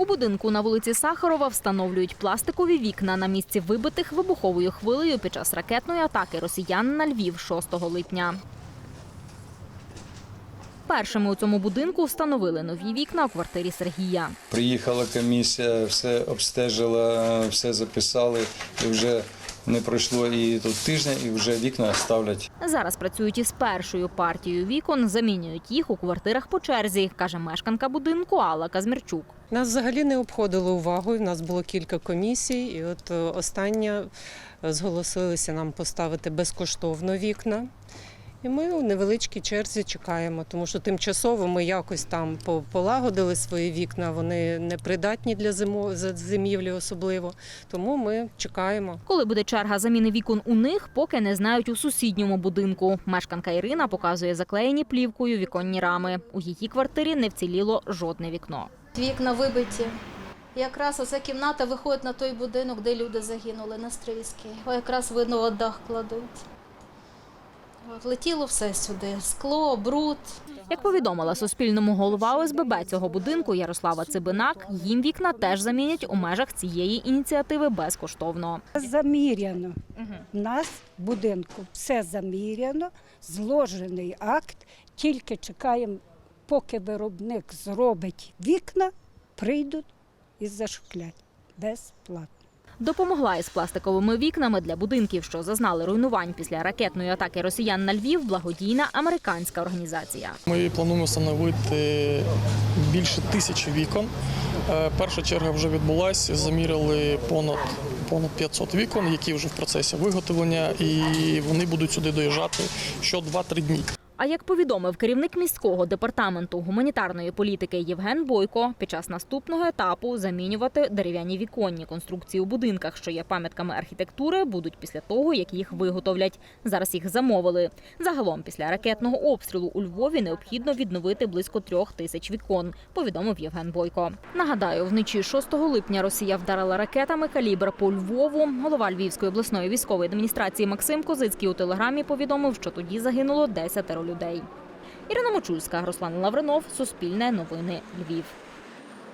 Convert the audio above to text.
У будинку на вулиці Сахарова встановлюють пластикові вікна на місці вибитих вибуховою хвилею під час ракетної атаки росіян на Львів 6 липня. Першими у цьому будинку встановили нові вікна у квартирі Сергія. Приїхала комісія, все обстежила, все записали, і вже не пройшло і тут тижня, і вже вікна ставлять. Зараз працюють із першою партією вікон, замінюють їх у квартирах по черзі, каже мешканка будинку Алла Казмірчук. Нас взагалі не обходили увагою. У нас було кілька комісій, і от е, остання е, зголосилися нам поставити безкоштовно вікна. І ми у невеличкій черзі чекаємо, тому що тимчасово ми якось там по- полагодили свої вікна, вони не придатні для зимо- зимівлі особливо. Тому ми чекаємо. Коли буде черга заміни вікон у них, поки не знають у сусідньому будинку. Мешканка Ірина показує заклеєні плівкою віконні рами. У її квартирі не вціліло жодне вікно. Вікна вибиті. Якраз оця кімната виходить на той будинок, де люди загинули на Стрийській. О, якраз видно, от дах кладуть. От, Летіло все сюди: скло, бруд. Як повідомила Суспільному голова ОСББ цього будинку Ярослава Цибинак, їм вікна теж замінять у межах цієї ініціативи безкоштовно. Заміряно. У нас в будинку все заміряно, зложений акт. Тільки чекаємо, поки виробник зробить вікна, прийдуть і зашклять безплатно. Допомогла із пластиковими вікнами для будинків, що зазнали руйнувань після ракетної атаки росіян на Львів, благодійна американська організація. Ми плануємо встановити більше тисячі вікон. Е, Перша черга вже відбулася. Заміряли понад понад 500 вікон, які вже в процесі виготовлення, і вони будуть сюди доїжджати що 2-3 дні. А як повідомив керівник міського департаменту гуманітарної політики Євген Бойко, під час наступного етапу замінювати дерев'яні віконні конструкції у будинках, що є пам'ятками архітектури, будуть після того, як їх виготовлять. Зараз їх замовили. Загалом, після ракетного обстрілу у Львові необхідно відновити близько трьох тисяч вікон. Повідомив Євген Бойко. Нагадаю, вночі 6 липня Росія вдарила ракетами калібр по Львову. Голова Львівської обласної військової адміністрації Максим Козицький у телеграмі повідомив, що тоді загинуло 10 людей. Ірина Мочульська, Руслан Лавринов, Суспільне новини Львів.